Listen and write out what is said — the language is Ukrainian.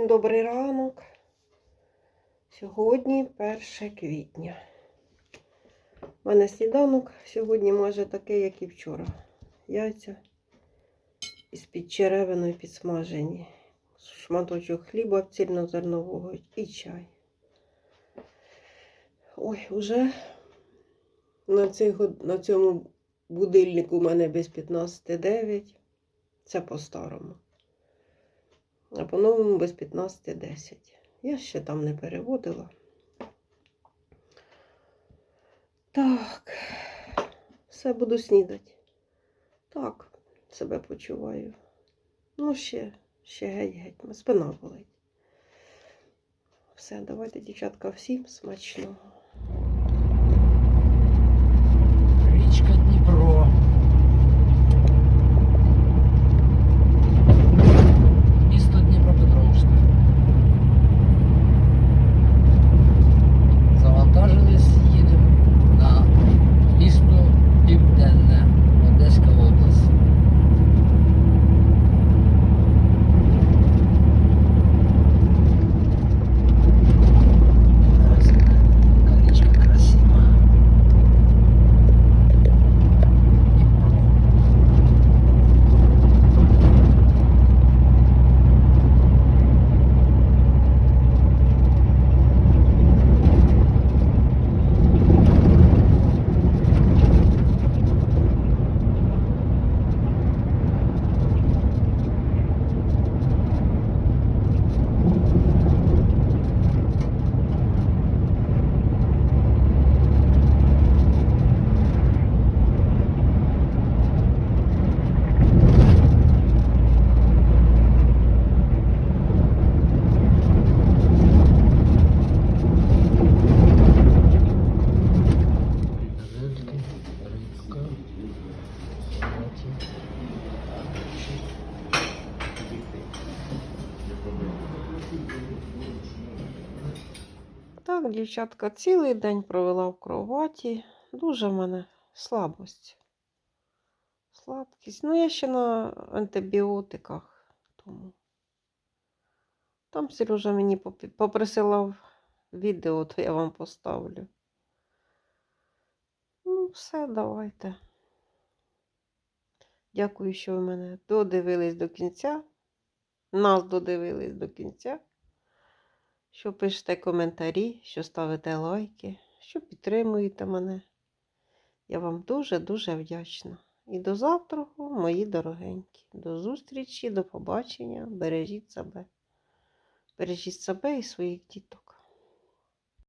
добрий ранок. Сьогодні 1 квітня. У мене сніданок сьогодні майже такий, як і вчора. Яйця із-під черевиною підсмажені. Шматочок хліба цільнозернового і чай. Ой, уже на, год- на цьому будильнику у мене без 15.9. Це по-старому. А по-новому без 15.10. Я ще там не переводила. Так, все буду снідати. Так, себе почуваю. Ну, ще, ще геть-геть, спина болить. Все, давайте, дівчатка, всім смачного. Так, дівчатка, цілий день провела в кроваті. Дуже в мене слабость. Слабкість. Ну, я ще на антибіотиках. Тому. Там Сережа мені поприсилав відео, то я вам поставлю. Ну, все, давайте. Дякую, що ви мене додивились до кінця. Нас додивились до кінця. Що пишете коментарі, що ставите лайки, що підтримуєте мене. Я вам дуже-дуже вдячна. І до завтра, мої дорогенькі. До зустрічі, до побачення. Бережіть себе. Бережіть себе і своїх діток.